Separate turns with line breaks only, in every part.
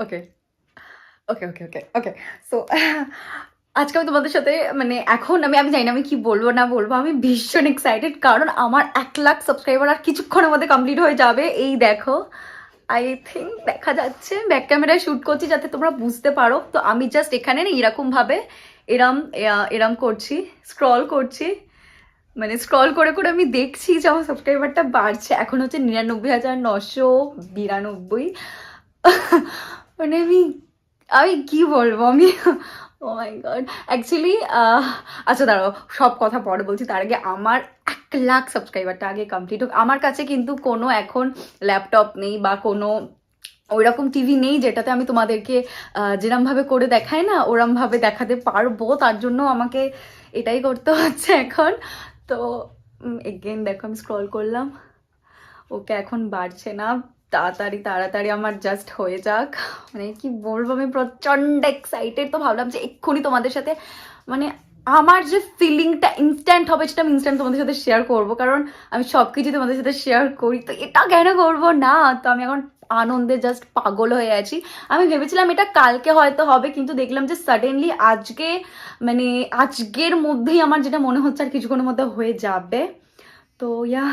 ওকে ওকে ওকে ওকে okay so আজকে আমি তোমাদের সাথে মানে এখন আমি আমি জানি না আমি কি বলব, না বলব, আমি ভীষণ এক্সাইটেড কারণ আমার এক লাখ সাবস্ক্রাইবার আর কিছুক্ষণের মধ্যে কমপ্লিট হয়ে যাবে। এই দেখো আই থিঙ্ক দেখা যাচ্ছে ব্যাক ক্যামেরায় শ্যুট করছি যাতে তোমরা বুঝতে পারো। তো আমি জাস্ট এখানে না এরকমভাবে এরম এরম করছি স্ক্রল করছি। মানে স্ক্রল করে করে আমি দেখছি যে আমার সাবস্ক্রাইবারটা বাড়ছে। এখন হচ্ছে নিরানব্বই হাজার নশো বিরানব্বই। মানে আমি আমি কি বলব? আমি ও মাই গড অ্যাকচুয়ালি আচ্ছা দাঁড়াও, সব কথা পরে বলছি। তার আগে আমার এক লাখ সাবস্ক্রাইবারটা আগে কমপ্লিট হোক। আমার কাছে কিন্তু কোনো এখন ল্যাপটপ নেই বা কোনো ওইরকম টিভি নেই যেটাতে আমি তোমাদেরকে যেরমভাবে করে দেখাই না, ওরমভাবে দেখাতে পারব। তার জন্য আমাকে এটাই করতে হচ্ছে এখন। তো এগেন দেখো, আমি স্ক্রল করলাম। ওকে, এখন বাড়ছে না। তাড়াতাড়ি তাড়াতাড়ি আমার জাস্ট হয়ে যাক। মানে কি বলব, আমি প্রচণ্ড এক্সাইটেড তো ভাবলাম যে এক্ষুনি তোমাদের সাথে মানে আমার যে ফিলিংটা ইনস্ট্যান্ট হবে সেটা আমি ইনস্ট্যান্ট তোমাদের সাথে শেয়ার করব। কারণ আমি সব কিছু তোমাদের সাথে শেয়ার করি, তো এটা কেন করব? না, তো আমি এখন আনন্দে জাস্ট পাগল হয়ে আছি। আমি ভেবেছিলাম এটা কালকে হয়তো হবে, কিন্তু দেখলাম যে সাডেনলি আজকে মানে আজকের মধ্যেই আমার যেটা মনে হচ্ছে আর কিছুক্ষণের মধ্যে হয়ে যাবে। তো ইয়া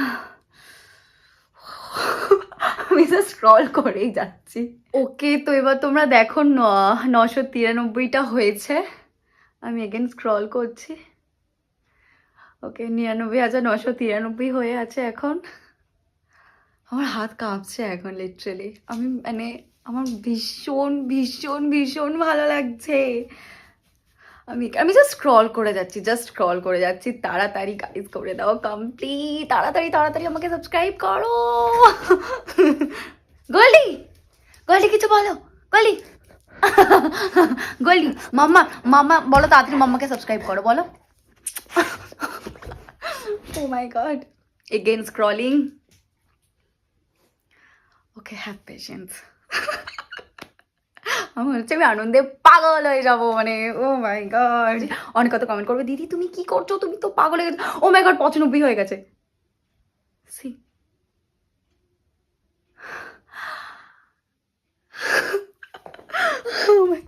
আমি স্ক্রল করেই যাচ্ছি। ওকে তো এবার তোমরা দেখো নশো তিরানব্বইটা হয়েছে। আমি এগেন স্ক্রল করছি। ওকে নিরানব্বই হাজার নশো তিরানব্বই হয়ে আছে এখন। আমার হাত কাঁপছে এখন লিটারেলি আমি মানে আমার ভীষণ ভীষণ ভীষণ ভালো লাগছে। আমি আমি জাস্ট স্ক্রল করে যাচ্ছি জাস্ট স্ক্রল করে যাচ্ছি। তাড়াতাড়ি গাইজ করে দাও কমপ্লিট তাড়াতাড়ি তাড়াতাড়ি আমাকে সাবস্ক্রাইব করো। গলি গলি কিছু বলো। গলি গলি মাম্মা মাম্মা, বলো তাড়াতাড়ি মাম্মাকে সাবস্ক্রাইব করো, বলো। ও my god again scrolling okay have patience আমার হচ্ছে আমি আনন্দে পাগল হয়ে যাব মানে ও মাই গড অনেক কত কমেন্ট করবে, দিদি, তুমি কি করছ? তুমি তো পাগল হয়ে গেছো। ও মাই গড পঁচানব্বই হয়ে গেছে। সি ও মাই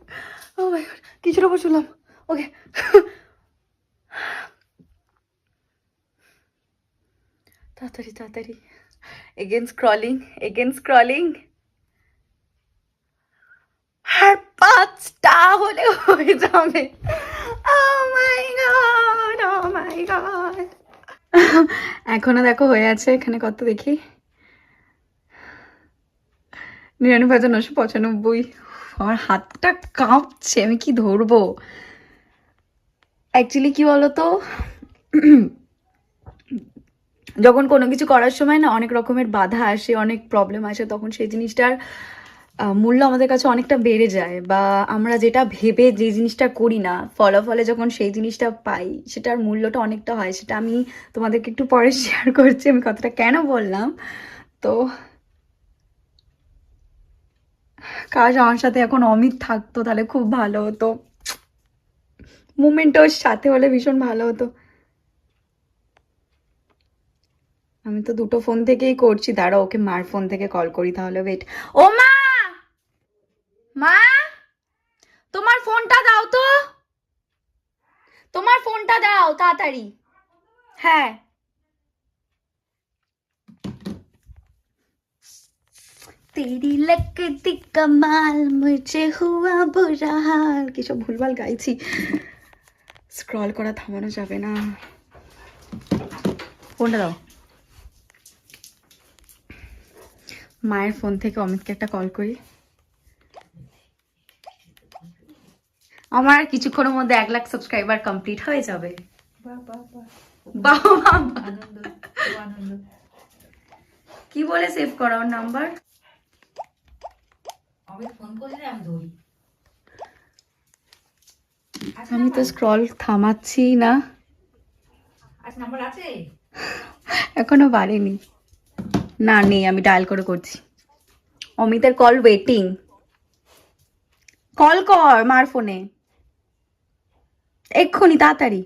শুনলাম। ওকে তাড়াতাড়ি তাড়াতাড়ি। এগেন স্ক্রলিং এগেন স্ক্রলিং আর পাঁচটা হলে হয়ে যাবে। Oh গড এখনও দেখো হয়ে আছে, এখানে কত দেখি? নিরানব্বই হাজার নশো পঁচানব্বই। আমার হাতটা কাঁপছে, আমি কি ধরবো? অ্যাকচুয়ালি কি বলতো? যখন কোনো কিছু করার সময় না অনেক রকমের বাধা আসে, অনেক প্রবলেম আসে, তখন সেই জিনিসটার মূল্য আমাদের কাছে অনেকটা বেড়ে যায় বা আমরা যেটা ভেবে যে জিনিসটা করি না, ফলাফলে যখন সেই জিনিসটা পাই, সেটার মূল্যটা অনেকটা হয়। সেটা আমি তোমাদেরকে একটু পরে শেয়ার করছি, আমি কথাটা কেন বললাম? তো কাজ আমার সাথে এখন অমিত থাকতো, তাহলে খুব ভালো হতো। মুমেন্টও সাথে হলে ভীষণ ভালো হতো। আমি তো দুটো ফোন থেকেই করছি দাঁড়া ওকে মার ফোন থেকে কল করি, তাহলে ওয়েট ও মা মা, তোমার ফোনটা দাও তো। তোমার ফোনটা দাও তাড়াতাড়ি। হ্যাঁ। তেরি লকতি কমাল, মুঝে হুয়া বুরা হাল। কিসব ভুলভাল গাইছি। স্ক্রল করা থামানো যাবে না। ফোনটা দাও। মায়ের ফোন থেকে অমিতকে একটা কল করি। আমার কিছুক্ষণের মধ্যে এক লাখ সাবস্ক্রাইবার কমপ্লিট হয়ে যাবে। কি বলে সেভ করা ওর নাম্বার আমি তো স্ক্রল থামাচ্ছি না। এখনও বাড়েনি। না নেই আমি ডায়াল করে করছি। অমিতের কল ওয়েটিং কল কর মার ফোনে এক্ষুনি, তাড়াতাড়ি।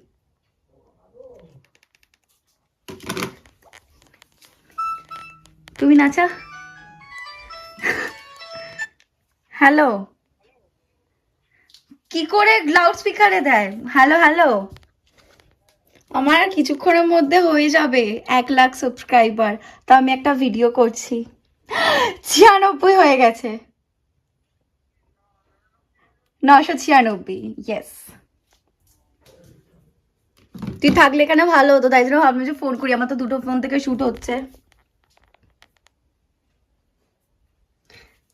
তুমি নাচা হ্যালো। কি করে লাউড স্পিকারে দেয়? Hello hello. আমার কিছুক্ষণের মধ্যে হয়ে যাবে এক লাখ সাবস্ক্রাইবার তো আমি একটা ভিডিও করছি। ছিয়ানব্বই হয়ে গেছে। নশো ছিয়ানব্বই ইয়েস তুই থাকলে কেন ভালো হতো? তাই জন্য ভাবলাম যে ফোন করি, আমার তো দুটো ফোন থেকে শুট হচ্ছে।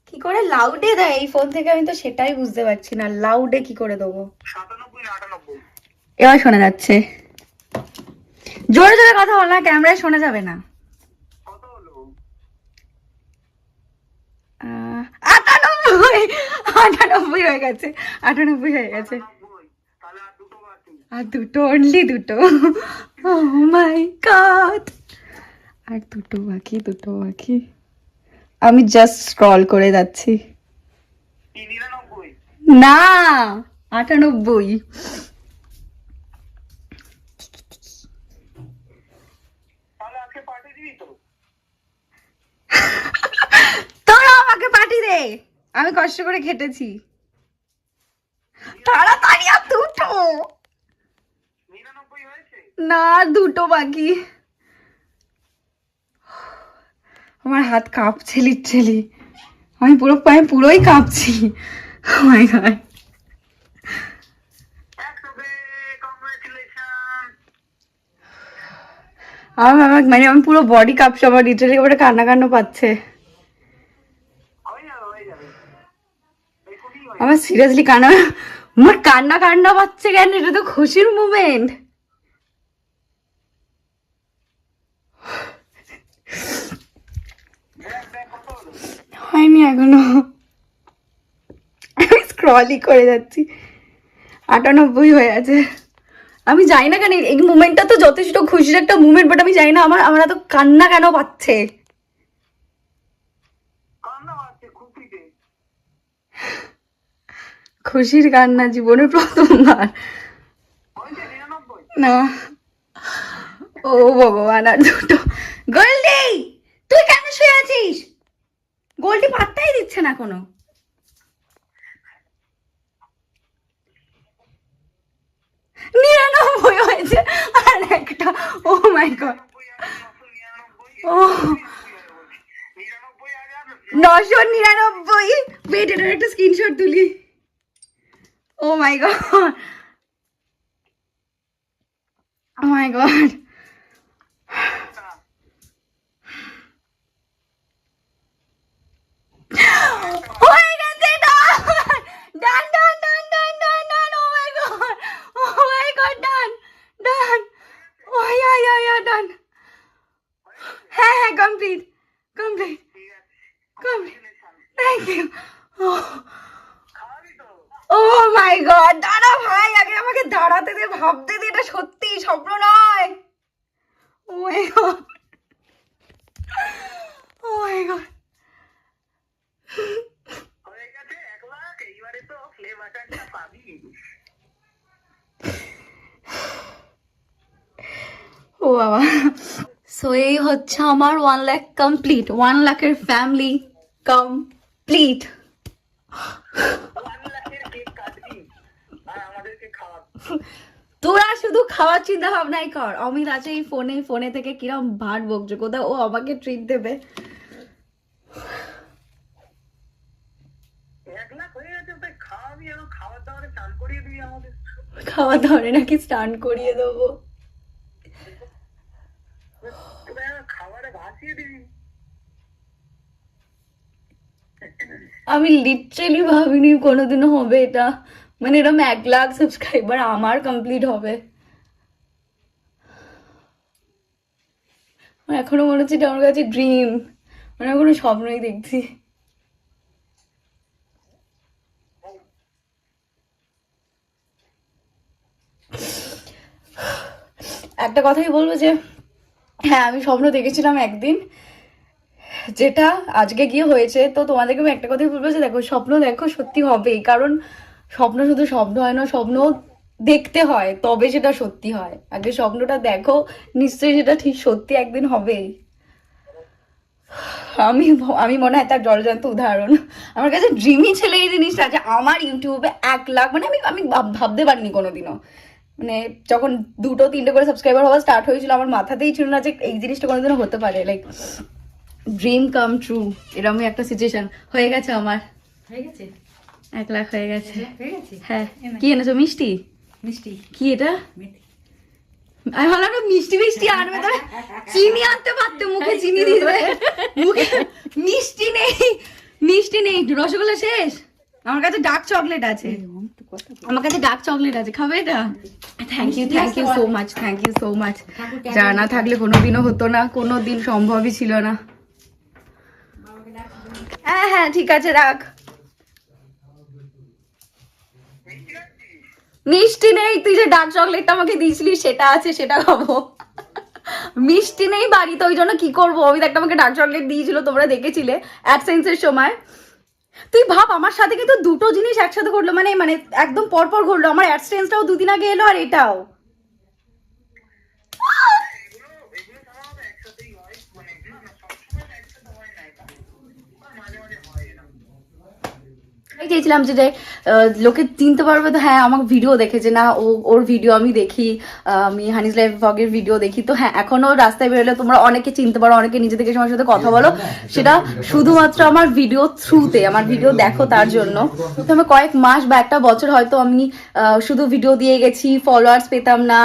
কি করে লাউডে দেয়? এই ফোন থেকে আমি তো সেটাই বুঝতে পারছি না। লাউডে কি করে দেবো? এবার শোনা যাচ্ছে। জোরে জোরে কথা বল না ক্যামেরায় শোনা যাবে না। আটানব্বই আটানব্বই হয়ে গেছে, আটানব্বই হয়ে গেছে
নব্বই তাহলে আর দুটো বাকি
আর দুটো অনলি দুটো। ও মাই গড আর দুটো বাকি দুটো বাকি। আমি জাস্ট স্ক্রল করে যাচ্ছি। না আটানব্বই। তোরা আমাকে পাঠিয়ে দে। আমি কষ্ট করে খেটেছি। তাড়াতাড়ি আর দুটো। না দুটো বাকি। আমার হাত কাঁপছে লিটারেলি আমি পুরো, আমি পুরোই কাঁপছি। Oh
বে কংগ্রেচুলেশন
আমার মানে আমি পুরো বডি কাঁপছে, আমার লিটারেলি এবারে কান্না কান্না পাচ্ছে। আমার সিরিয়াসলি কান্না আমার কান্না কান্না পাচ্ছে কেন? এটা তো খুশির মুমেন্ট
দেখ দেখ কত হলো
হয়নি এখনও। আমি স্ক্রলই করে যাচ্ছি। আটানব্বই হয়ে আছে। আমি জানি না কেন এই মুমেন্টটা তো যথেষ্ট খুশির একটা মুমেন্ট বাট আমি জানি না আমার আমার এত কান্না কেন পাচ্ছে? খুশির কান্না জীবনের প্রথমবার। না। ও ভগবান আর দুটো। গোল্ডি তুই কেন শুয়ে আছিস? গোল্ডি পাত্তাই দিচ্ছে না কোনো। নিরানব্বই হয়েছে। আর একটা, ও মাই গড। ও, নশো নিরানব্বই। ওয়েট এটার একটা স্ক্রিনশট তুলি। ও my god. Oh my god. done. ও বাবা। সো এই হচ্ছে আমার ওয়ান লাখ কমপ্লিট ওয়ান লাখের ফ্যামিলি কমপ্লিট তোরা শুধু খাওয়ার চিন্তা ভাবনাই কর। অমিত আছে এই ফোনে ফোনে থেকে কিরম ভাট বকছে কোথাও ও আমাকে ট্রিট দেবে। খাওয়া দাওয়ারে নাকি স্টান করিয়ে দেবো
তোরা খাবারে ভাসিয়ে দিবি
আমি লিটারেলি ভাবিনি কোনোদিনও হবে এটা। মানে এরকম এক লাখ সাবস্ক্রাইবার আমার কমপ্লিট হবে। এখনও মনে হচ্ছে এটা আমার কাছে ড্রিম মানে কোনো স্বপ্নই দেখছি। একটা কথাই বলব যে হ্যাঁ আমি স্বপ্ন দেখেছিলাম একদিন, যেটা আজকে গিয়ে হয়েছে। তো তোমাদেরকে আমি একটা কথাই বলব যে, দেখো, স্বপ্ন দেখো সত্যি হবেই, কারণ স্বপ্ন শুধু স্বপ্ন হয় না স্বপ্ন দেখতে হয়, তবে সেটা সত্যি হয়। আগে স্বপ্নটা দেখো, নিশ্চয়ই সেটা ঠিক সত্যি একদিন হবেই। আমি আমি মনে হয় তার জলজান্ত উদাহরণ। আমার কাছে ড্রিমই ছিল এই জিনিসটা আছে আমার ইউটিউবে এক লাখ মানে আমি আমি ভাব- ভাবতে পারিনি কোনোদিনও। মানে যখন দুটো তিনটে করে সাবস্ক্রাইবার হওয়া স্টার্ট হয়েছিল আমার মাথাতেই ছিল না যে এই জিনিসটা কোনোদিনও হতে পারে। লাইক ড্রিম কাম ট্রু এরকমই একটা সিচুয়েশন হয়ে গেছে আমার।
হয়ে গেছে?
এক লাখ হয়ে গেছে।
হ্যাঁ
কি এনেছো? মিষ্টি?
মিষ্টি।
কি এটা। আমি ভাবলাম মিষ্টি মিষ্টি আনবে তবে চিনি আনতে পারতে মুখে চিনি দেবে। মুখে মিষ্টি নেই মিষ্টি নেই। রসগোল্লা শেষ? আমার কাছে ডার্ক চকলেট আছে। আমার কাছে ডার্ক চকলেট আছে। খাবে এটা? Thank you thank you so much thank you so much যা না থাকলে কোনোদিনও হতো না কোনো দিন সম্ভবই ছিল না। হ্যাঁ হ্যাঁ ঠিক আছে রাখ। মিষ্টি নেই তুই যে ডার্ক চকলেটটা আমাকে দিয়েছিলি সেটা আছে সেটা খাব। মিষ্টি নেই বাড়িতে ওই জন্য কি করব? ওই একটা আমাকে ডার্ক চকলেট দিয়েছিল তোমরা দেখেছিলে অ্যাডসেন্সের সময়। তুই ভাব, আমার সাথে কিন্তু দুটো জিনিস একসাথে ঘটলো মানে মানে একদম পরপর ঘটলো। আমার অ্যাডসেন্সটাও দুদিন আগে এলো আর এটাও। চেয়েছিলাম যে লোকে চিনতে পারবে তো হ্যাঁ আমার ভিডিও দেখেছে না ও ওর ভিডিও আমি দেখি আমি হানিস লাইফ ব্লগের ভিডিও দেখি। তো হ্যাঁ এখনও রাস্তায় বেরোলে তোমরা অনেকে চিনতে পারো অনেকে নিজে থেকে আমার সাথে কথা বলো। সেটা শুধুমাত্র আমার ভিডিও থ্রুতে আমার ভিডিও দেখো তার জন্য। তো আমি কয়েক মাস বা একটা বছর হয়তো আমি শুধু ভিডিও দিয়ে গেছি ফলোয়ার্স পেতাম না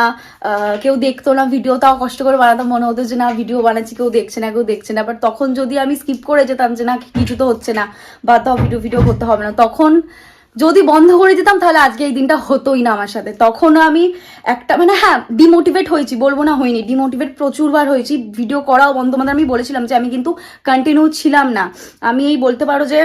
কেউ দেখতো না ভিডিও তাও কষ্ট করে বানাতাম মনে হতো যে না ভিডিও বানাচ্ছি কেউ দেখছে না কেউ দেখছে না। বাট তখন যদি আমি স্কিপ করে যেতাম যে না কিছু তো হচ্ছে না বা তাও ভিডিও ভিডিও করতে হবে না। তখন যদি বন্ধ করে দিতাম, তাহলে আজকে এই দিনটা হতোই না আমার সাথে। তখন আমি একটা মানে হ্যাঁ ডিমোটিভেট হয়েছি, বলব না হয়নি ডিমোটিভেট প্রচুরবার হয়েছি। ভিডিও করাও বন্ধ। মানে আমি বলেছিলাম যে, আমি কিন্তু কন্টিনিউ ছিলাম না। আমি এই বলতে পারো যে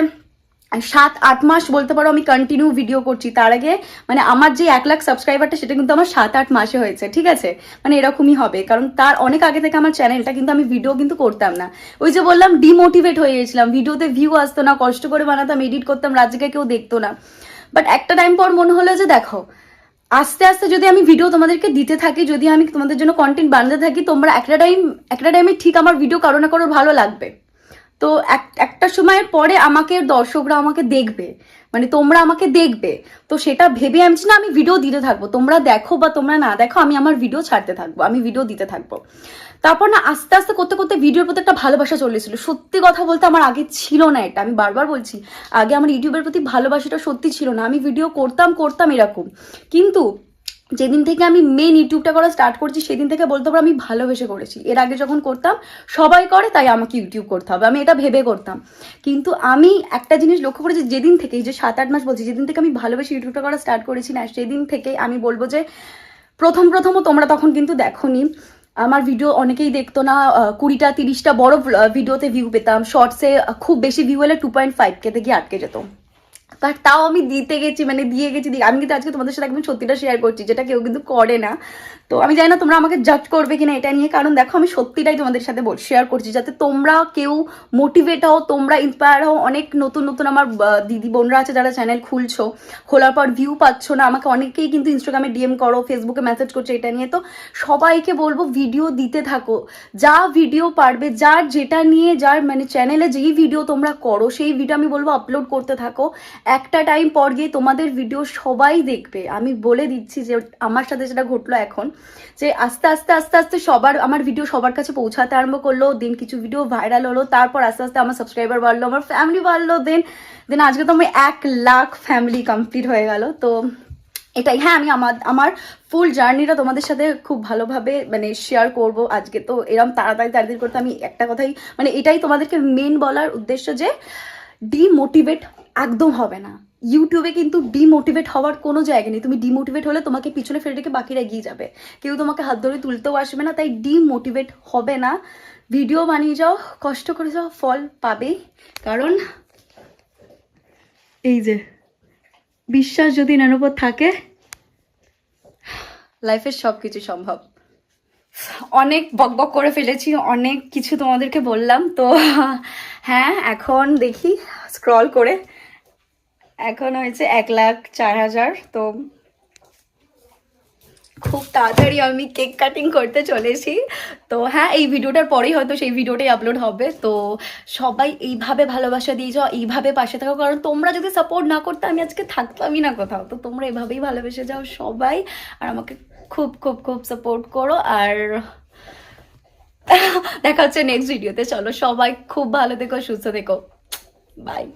সাত, আট মাস বলতে পারো আমি কন্টিনিউ ভিডিও করছি। তার আগে মানে আমার যে এক লাখ সাবস্ক্রাইবারটা সেটা কিন্তু আমার সাত, আট মাসে হয়েছে, ঠিক আছে? মানে এরকমই হবে। কারণ তার অনেক আগে থেকে আমার চ্যানেলটা কিন্তু আমি ভিডিও কিন্তু করতাম না। ওই যে বললাম ডিমোটিভেট হয়ে গেছিলাম। ভিডিওতে ভিউ আসতো না, কষ্ট করে বানাতাম এডিট করতাম রাজ্যকে কেউ দেখতো না। বাট একটা টাইম পর মনে হলো যে দেখো, আস্তে আস্তে যদি আমি ভিডিও তোমাদেরকে দিতে থাকি, যদি আমি তোমাদের জন্য কন্টেন্ট বানাতে থাকি, তোমরা একটা টাইম একটা টাইমে ঠিক আমার ভিডিও কারও না কারোর ভালো লাগবে। তো এক- একটা সময়ের পরে আমাকে দর্শকরা আমাকে দেখবে মানে তোমরা আমাকে দেখবে। তো সেটা ভেবে আমি না, আমি ভিডিও দিতে থাকব। তোমরা দেখো বা তোমরা না দেখো, আমি আমার ভিডিও ছাড়তে থাকব, আমি ভিডিও দিতে থাকব। তারপর না, আস্তে আস্তে করতে করতে ভিডিওর প্রতি একটা ভালোবাসা চলে এসেছিল। সত্যি কথা বলতে আমার আগে ছিল না এটা। আমি বারবার বলছি, আগে আমার ইউটিউবের প্রতি ভালোবাসাটা সত্যি ছিল না। আমি ভিডিও করতাম করতাম এরকম। কিন্তু যেদিন থেকে আমি মেন ইউটিউবটা করা স্টার্ট করছি, সেদিন থেকে বলতে পারো আমি ভালোবেসে করেছি। এর আগে যখন করতাম, সবাই করে, তাই আমাকে ইউটিউব করতে হবে। আমি এটা ভেবে করতাম। কিন্তু আমি একটা জিনিস লক্ষ্য করেছি, যেদিন থেকে যে সাত আট মাস বলছি, যেদিন থেকে আমি ভালোবেসে ইউটিউবটা করা স্টার্ট করেছি না, সেদিন থেকে আমি বলব যে, প্রথম প্রথমও তোমরা তখন কিন্তু দেখোনি। আমার ভিডিও অনেকেই দেখতো না কুড়িটা, তিরিশটা বড় ভিডিওতে ভিউ পেতাম। শর্টসে খুব বেশি ভিউ এলে টু পয়েন্ট ফাইভ কেতে গিয়ে আটকে যেত। বাট তাও আমি দিতে গেছি মানে দিয়ে গেছি, দিয়ে- আমি কিন্তু আজকে তোমাদের সাথে একদম সত্যিটা শেয়ার করছি, যেটা কেউ কিন্তু করে না। তো আমি জানি না তোমরা আমাকে জাজ করবে কিনা এটা নিয়ে, কারণ দেখো আমি সত্যিটাই তোমাদের সাথে শেয়ার করছি, যাতে তোমরা কেউ মোটিভেট হও, তোমরা ইন্সপায়ার হও। অনেক নতুন নতুন আমার দিদি বোনরা আছে যারা চ্যানেল খুলছো, খোলার পর ভিউ পাচ্ছ না, আমাকে অনেকেই কিন্তু ইনস্টাগ্রামে ডিএম করো ফেসবুকে মেসেজ করছ এটা নিয়ে। তো সবাইকে বলব ভিডিও দিতে থাকো। যা ভিডিও পারবে, যার যেটা নিয়ে, যার মানে চ্যানেলে যেই ভিডিও তোমরা করো, সেই ভিডিও আমি বলব আপলোড করতে থাকো। একটা টাইম পর গিয়ে তোমাদের ভিডিও সবাই দেখবে। আমি বলে দিচ্ছি যে, আমার সাথে যেটা ঘটলো এখন, যে আস্তে আস্তে আস্তে আস্তে সবার, আমার ভিডিও সবার কাছে পৌঁছাতে আরম্ভ করল দেন কিছু ভিডিও ভাইরাল হলো, তারপর আস্তে আস্তে আমার সাবস্ক্রাইবার বাড়লো, আমার ফ্যামিলি বাড়লো দেন দেন আজকে তো আমি এক লাখ ফ্যামিলি কমপ্লিট হয়ে গেল। তো এটাই হ্যাঁ আমি আমার আমার ফুল জার্নিটা তোমাদের সাথে খুব ভালোভাবে মানে শেয়ার করব। আজকে তো এরম তাড়াতাড়ি তাড়াতাড়ি করতে আমি একটা কথাই মানে এটাই তোমাদেরকে মেন বলার উদ্দেশ্য যে ডিমোটিভেট একদম হবে না। ইউটিউবে কিন্তু ডিমোটিভেট হওয়ার কোনো জায়গা নেই। তুমি ডিমোটিভেট হলে তোমাকে পিছনে ফেলে রেখে বাকিরা এগিয়ে যাবে। কেউ তোমাকে হাত ধরে তুলতেও আসবে না, তাই ডিমোটিভেট হবে না। ভিডিও বানিয়ে যাও, কষ্ট করে যাও, ফল পাবে। কারণ এই যে, বিশ্বাস যদি এনার উপর থাকে লাইফের সব কিছু সম্ভব। অনেক বকবক করে ফেলেছি, অনেক কিছু তোমাদেরকে বললাম। তো হ্যাঁ এখন দেখি স্ক্রল করে এখন হয়েছে এক লাখ চার হাজার, তো খুব তাড়াতাড়ি আমি কেক কাটিং করতে চলেছি। তো হ্যাঁ এই ভিডিওটার পরেই হয়তো সেই ভিডিওটাই আপলোড হবে। তো সবাই এইভাবে ভালোবাসা দিয়ে যাও, এইভাবে পাশে থাকো। কারণ তোমরা যদি সাপোর্ট না করতে, আমি আজকে থাকতামই না কোথাও। তো তোমরা এভাবেই ভালোবেসে যাও সবাই। আর আমাকে খুব খুব খুব সাপোর্ট করো। আর দেখা হচ্ছে নেক্সট ভিডিওতে চলো সবাই খুব ভালো থেকো, সুস্থ থেকো। বাই